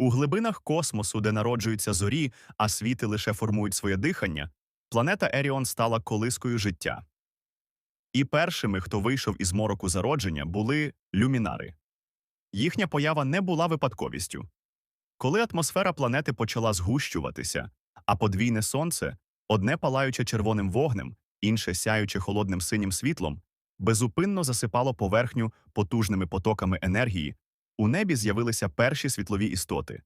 У глибинах космосу, де народжуються зорі, а світи лише формують своє дихання, планета Еріон стала колискою життя. І першими, хто вийшов із мороку зародження, були люмінари. Їхня поява не була випадковістю. Коли атмосфера планети почала згущуватися, а подвійне сонце, одне палаюче червоним вогнем, інше сяюче холодним синім світлом, безупинно засипало поверхню потужними потоками енергії, у небі з'явилися перші світлові істоти.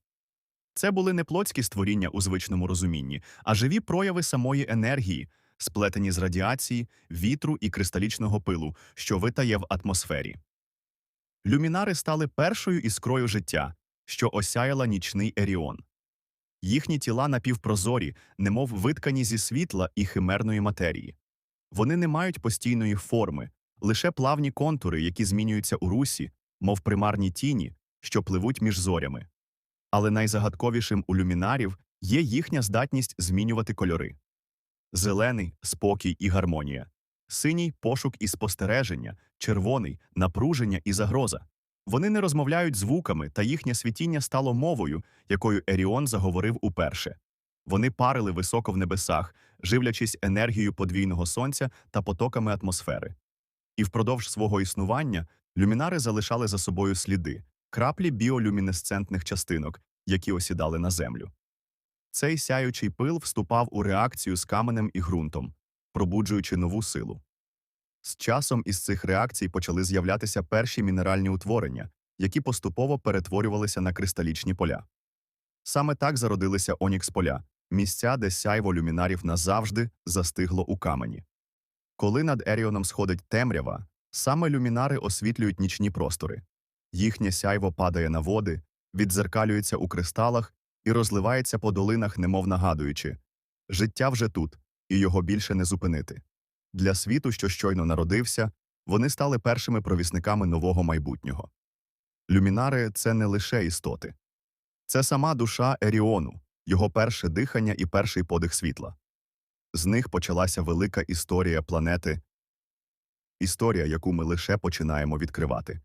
Це були не плотські створіння у звичному розумінні, а живі прояви самої енергії, сплетені з радіації, вітру і кристалічного пилу, що витає в атмосфері. Люмінари стали першою іскрою життя, що осяяла нічний Еріон. Їхні тіла напівпрозорі, немов виткані зі світла і химерної матерії. Вони не мають постійної форми, лише плавні контури, які змінюються у русі, мов примарні тіні, що пливуть між зорями. Але найзагадковішим у люмінарів є їхня здатність змінювати кольори. Зелений спокій і гармонія, синій пошук і спостереження, червоний напруження і загроза. Вони не розмовляють звуками, та їхнє світіння стало мовою, якою Еріон заговорив уперше. Вони парили високо в небесах, живлячись енергією подвійного сонця та потоками атмосфери. І впродовж свого існування люмінари залишали за собою сліди, краплі біолюмінесцентних частинок, які осідали на землю. Цей сяючий пил вступав у реакцію з каменем і ґрунтом, пробуджуючи нову силу. З часом із цих реакцій почали з'являтися перші мінеральні утворення, які поступово перетворювалися на кристалічні поля. Саме так зародилися онікс-поля, місця, де сяйво люмінарів назавжди застигло у камені. Коли над Еріоном сходить темрява, саме люмінари освітлюють нічні простори. Їхнє сяйво падає на води, віддзеркалюється у кристалах і розливається по долинах, немов нагадуючи життя вже тут, і його більше не зупинити. Для світу, що щойно народився, вони стали першими провісниками нового майбутнього. Люмінари це не лише істоти, це сама душа Еріону, його перше дихання і перший подих світла. З них почалася велика історія планети, історія, яку ми лише починаємо відкривати.